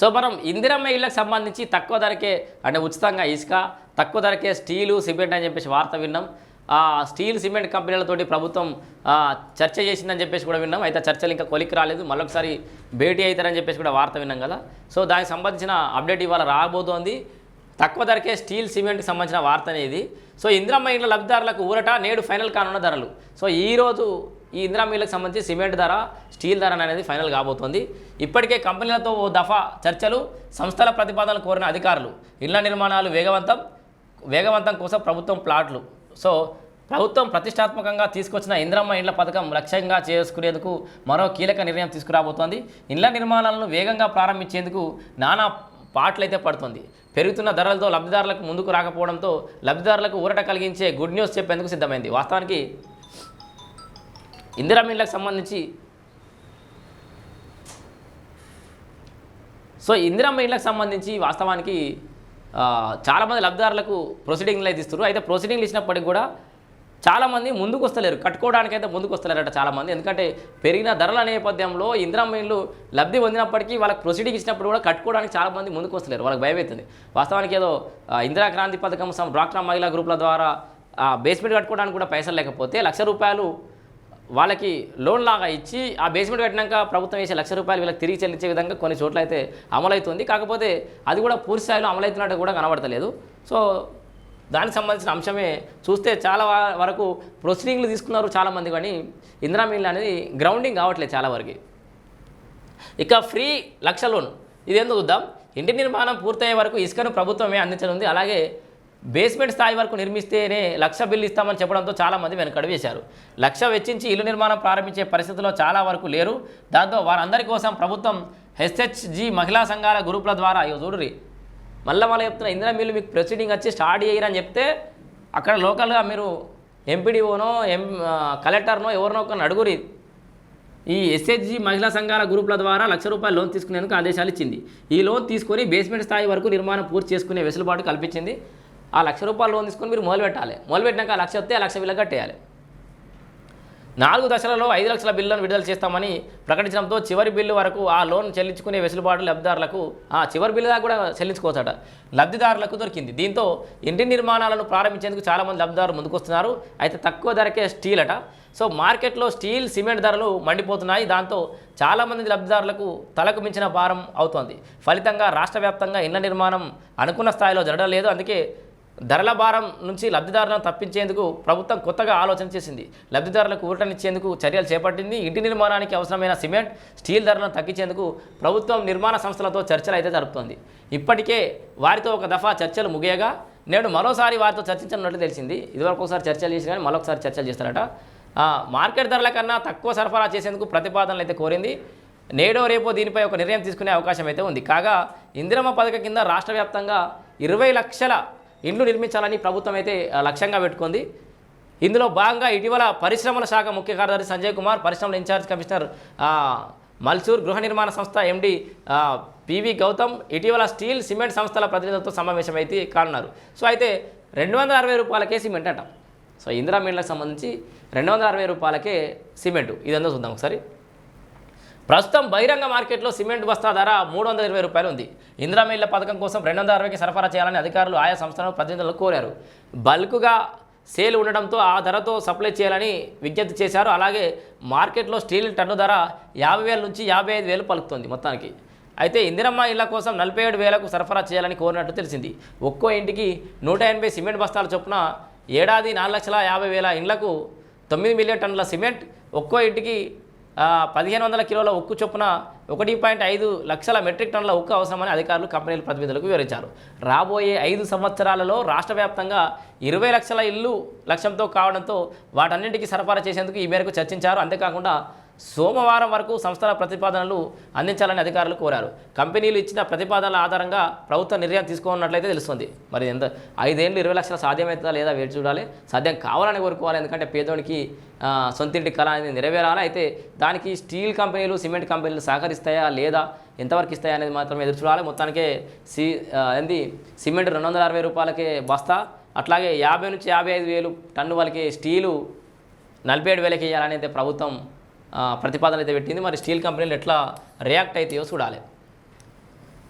So మనం ఇందిరమ్మ ఇళ్ళకి సంబంధించి తక్కువ ధరకే అంటే ఉచితంగా ఇసుక తక్కువ ధరకే స్టీలు సిమెంట్ అని చెప్పేసి వార్త విన్నాం. స్టీల్ సిమెంట్ కంపెనీలతోటి ప్రభుత్వం చర్చ చేసిందని చెప్పేసి కూడా విన్నాం. అయితే చర్చలు ఇంకా కొలికి రాలేదు. మళ్ళొకసారి భేటీ అవుతారని చెప్పేసి కూడా వార్త విన్నాం కదా. సో దానికి సంబంధించిన అప్డేట్ ఇవాళ రాబోతోంది. తక్కువ ధరకే స్టీల్ సిమెంట్కి సంబంధించిన వార్త అనేది. సో ఇందిరమ్మ ఇండ్ల లబ్ధిదారులకు ఊరట నేడు ఫైనల్ కానున్న ధరలు. సో ఈరోజు ఈ ఇందిరా మిల్లకు సంబంధించి సిమెంట్ ధర స్టీల్ ధర అనేది ఫైనల్ కాబోతోంది. ఇప్పటికే కంపెనీలతో ఓ దఫా చర్చలు సంస్థల ప్రతిపాదనలు కోరిన అధికారులు ఇళ్ళ నిర్మాణాలు వేగవంతం వేగవంతం కోసం ప్రభుత్వం ప్లాట్లు. సో ప్రభుత్వం ప్రతిష్టాత్మకంగా తీసుకొచ్చిన ఇంద్రమ్మ ఇండ్ల పథకం లక్ష్యంగా చేసుకునేందుకు మరో కీలక నిర్ణయం తీసుకురాబోతోంది. ఇండ్ల నిర్మాణాలను వేగంగా ప్రారంభించేందుకు నానా పాటలైతే పడుతుంది. పెరుగుతున్న ధరలతో లబ్ధిదారులకు ముందుకు రాకపోవడంతో లబ్ధిదారులకు ఊరట కలిగించే గుడ్ న్యూస్ చెప్పేందుకు సిద్ధమైంది. వాస్తవానికి ఇందిరా ఇండ్లకు సంబంధించి. సో ఇందిరా ఇళ్ళకి సంబంధించి వాస్తవానికి చాలామంది లబ్ధిదారులకు ప్రొసీడింగ్లు అయితే ఇస్తారు అయితే ప్రొసీడింగ్లు ఇచ్చినప్పటికి కూడా చాలామంది ముందుకు వస్తలేరు కట్టుకోవడానికి అయితే ముందుకు వస్తలేరట చాలామంది. ఎందుకంటే పెరిగిన ధరల నేపథ్యంలో ఇందిరా మహిళలు లబ్ధి పొందినప్పటికీ వాళ్ళకి ప్రొసీడింగ్ ఇచ్చినప్పుడు కూడా కట్టుకోవడానికి చాలామంది ముందుకు వస్తలేరు వాళ్ళకి భయం అవుతుంది వాస్తవానికి ఏదో ఇందిరా క్రాంతి పథకం సం- డ్వాక్రా మహిళా గ్రూపుల ద్వారా బేస్మెంట్ కట్టుకోవడానికి కూడా పైసలు లేకపోతే లక్ష రూపాయలు వాళ్ళకి లోన్ లాగా ఇచ్చి ఆ బేస్మెంట్ కట్టినాక ప్రభుత్వం వేసే లక్ష రూపాయలు వీళ్ళకి తిరిగి చెల్లించే విధంగా కొన్ని చోట్ల అయితే అమలవుతుంది. కాకపోతే అది కూడా పూర్తి స్థాయిలో అమలవుతున్నట్టు కూడా కనబడతలేదు. సో దానికి సంబంధించిన అంశమే చూస్తే చాలా వరకు ప్రొసీడింగ్లు తీసుకున్నారు చాలామంది కానీ ఇందిరా మిల్ అనేది గ్రౌండింగ్ కావట్లేదు చాలా వరకు. ఇక ఫ్రీ లక్ష లోన్ ఇదేందో చూద్దాం. ఇంటి నిర్మాణం పూర్తయ్యే వరకు ఇసుకను ప్రభుత్వమే అందించనుంది. అలాగే బేస్మెంట్ స్థాయి వరకు నిర్మిస్తేనే లక్ష బిల్లు ఇస్తామని చెప్పడంతో చాలామంది వెనకడు వేశారు. లక్ష వెచ్చించి ఇల్లు నిర్మాణం ప్రారంభించే పరిస్థితిలో చాలా వరకు లేరు. దాంతో వారందరి కోసం ప్రభుత్వం హెచ్హెచ్జి మహిళా సంఘాల గ్రూపుల ద్వారా అయ్యో చూడురి మళ్ళీ మళ్ళీ ఇందిరా మిల్లు మీకు ప్రొసీడింగ్ వచ్చి స్టార్ట్ చేయరని చెప్తే అక్కడ లోకల్గా మీరు ఎంపీడీఓనో ఎం కలెక్టర్నో ఎవరినో ఒకరిని అడుగురి ఈ ఎస్హెచ్జి మహిళా సంఘాల గ్రూపుల ద్వారా లక్ష రూపాయల లోన్ తీసుకునేందుకు ఆదేశాలు ఇచ్చింది. ఈ లోన్ తీసుకొని బేస్మెంట్ స్థాయి వరకు నిర్మాణం పూర్తి చేసుకునే వెసులుబాటు కల్పించింది. ఆ లక్ష రూపాయలు లోన్ తీసుకొని మీరు మొదలు పెట్టాలి. మొదలు పెట్టినాక ఆ లక్ష వస్తే ఆ లక్ష బిల్లు కట్టేయాలి. నాలుగు దశలలో ఐదు లక్షల బిల్లును విడుదల చేస్తామని ప్రకటించడంతో చివరి బిల్లు వరకు ఆ లోన్ చెల్లించుకునే వెసులుబాటు లబ్ధిదారులకు ఆ చివరి బిల్లు దాకా కూడా చెల్లించుకోవచ్చట. లబ్ధిదారులకు దొరికింది. దీంతో ఇంటి నిర్మాణాలను ప్రారంభించేందుకు చాలామంది లబ్ధిదారులు ముందుకొస్తున్నారు. అయితే తక్కువ ధరకే స్టీల్ అట. సో మార్కెట్లో స్టీల్ సిమెంట్ ధరలు మండిపోతున్నాయి. దాంతో చాలామంది లబ్ధిదారులకు తలకు మించిన భారం అవుతోంది. ఫలితంగా రాష్ట్ర వ్యాప్తంగా ఇళ్ళ నిర్మాణం అనుకున్న స్థాయిలో జరగడం లేదు. అందుకే ధరల భారం నుంచి లబ్ధిదారులను తప్పించేందుకు ప్రభుత్వం కొత్తగా ఆలోచన చేసింది. లబ్ధిదారులకు ఊరటనిచ్చేందుకు చర్యలు చేపట్టింది. ఇంటి నిర్మాణానికి అవసరమైన సిమెంట్ స్టీల్ ధరలను తగ్గించేందుకు ప్రభుత్వం నిర్మాణ సంస్థలతో చర్చలు అయితే జరుపుతోంది. ఇప్పటికే వారితో ఒక దఫా చర్చలు ముగియగా నేడు మరోసారి వారితో చర్చించనున్నట్లు తెలిసింది. ఇదివరకు ఒకసారి చర్చలు చేసి కానీ మరొకసారి చర్చలు చేస్తారట. మార్కెట్ ధరల కన్నా తక్కువ సరఫరా చేసేందుకు ప్రతిపాదనలు అయితే కోరింది. నేడో రేపో దీనిపై ఒక నిర్ణయం తీసుకునే అవకాశం అయితే ఉంది. కాగా ఇందిరమ్మ పథకం కింద రాష్ట్ర వ్యాప్తంగా ఇరవై లక్షల ఇండ్లు నిర్మించాలని ప్రభుత్వం అయితే లక్ష్యంగా పెట్టుకుంది. ఇందులో భాగంగా ఇటీవల పరిశ్రమల శాఖ ముఖ్య కార్యదర్శి సంజయ్ కుమార్ పరిశ్రమల ఇన్ఛార్జ్ కమిషనర్ మల్సూర్ గృహ నిర్మాణ సంస్థ ఎండి పివి గౌతమ్ ఇటీవల స్టీల్ సిమెంట్ సంస్థల ప్రతినిధులతో సమావేశం అయితే కానున్నారు. సో అయితే రెండు వందల అరవై రూపాయలకే సిమెంట్ అంట. సో ఇందిరా మిల్లకు సంబంధించి రెండు వందల అరవై రూపాయలకే సిమెంటు. ఇదంతా చూద్దాం ఒకసారి. ప్రస్తుతం బహిరంగ మార్కెట్లో సిమెంట్ బస్తా ధర మూడు వందల ఇరవై రూపాయలు ఉంది ఇందిరా పథకం కోసం రెండు వందల అరవైకి సరఫరా చేయాలని అధికారులు ఆయా సంస్థలను ప్రతినిధులు కోరారు. బల్క్గా సేల్ ఉండడంతో ఆ ధరతో సప్లై చేయాలని విజ్ఞప్తి చేశారు. అలాగే మార్కెట్లో స్టీల్ టన్ను ధర యాభై వేల నుంచి యాభై ఐదు వేలు పలుకుతుంది మొత్తానికి. అయితే ఇందిరమ్మ ఇళ్ళ కోసం నలభై ఏడు వేలకు సరఫరా చేయాలని కోరినట్టు తెలిసింది. ఒక్కో ఇంటికి నూట ఎనభై సిమెంట్ బస్తాల చొప్పున ఏడాది నాలుగు లక్షల యాభై వేల ఇండ్లకు తొమ్మిది మిలియన్ టన్నుల సిమెంట్ ఒక్కో ఇంటికి పదిహేను వందల కిలోల ఉక్కు చొప్పున ఒకటి పాయింట్ ఐదు లక్షల మెట్రిక్ టన్నుల ఉక్కు అవసరమని అధికారులు కంపెనీల ప్రతినిధులకు వివరించారు. రాబోయే ఐదు సంవత్సరాలలో రాష్ట్ర వ్యాప్తంగా ఇరవై లక్షల ఇల్లు లక్ష్యంతో కావడంతో వాటన్నింటికీ సరఫరా చేసేందుకు ఈ మేరకు చర్చించారు. అంతేకాకుండా సోమవారం వరకు సంస్థల ప్రతిపాదనలు అందించాలని అధికారులు కోరారు. కంపెనీలు ఇచ్చిన ప్రతిపాదనల ఆధారంగా ప్రభుత్వం నిర్ణయం తీసుకున్నట్లయితే తెలుస్తుంది. మరి ఎంత? ఐదేళ్ళు ఇరవై లక్షల సాధ్యమవుతుందా లేదా వేచి చూడాలి. సాధ్యం కావాలని కోరుకోవాలి. ఎందుకంటే పేదోనికి సొంతింటి కళ అనేది నెరవేరాలి. అయితే దానికి స్టీల్ కంపెనీలు సిమెంట్ కంపెనీలు సహకరిస్తాయా లేదా? ఎంతవరకు ఇస్తాయా అనేది మాత్రం ఎదురు చూడాలి. మొత్తానికే సి ఏంది? సిమెంట్ రెండు వందల అరవై రూపాయలకే బస్తా. అట్లాగే యాభై నుంచి యాభై ఐదు వేలు టన్ను వాళ్ళకి స్టీలు నలభై ఏడు వేలకి ఇవ్వాలని అయితే ప్రభుత్వం ప్రతిపాదనలు ప్రతిపాదన అయితే పెట్టింది. మరి స్టీల్ కంపెనీలు ఎట్లా రియాక్ట్ అవుతాయో చూడాలి.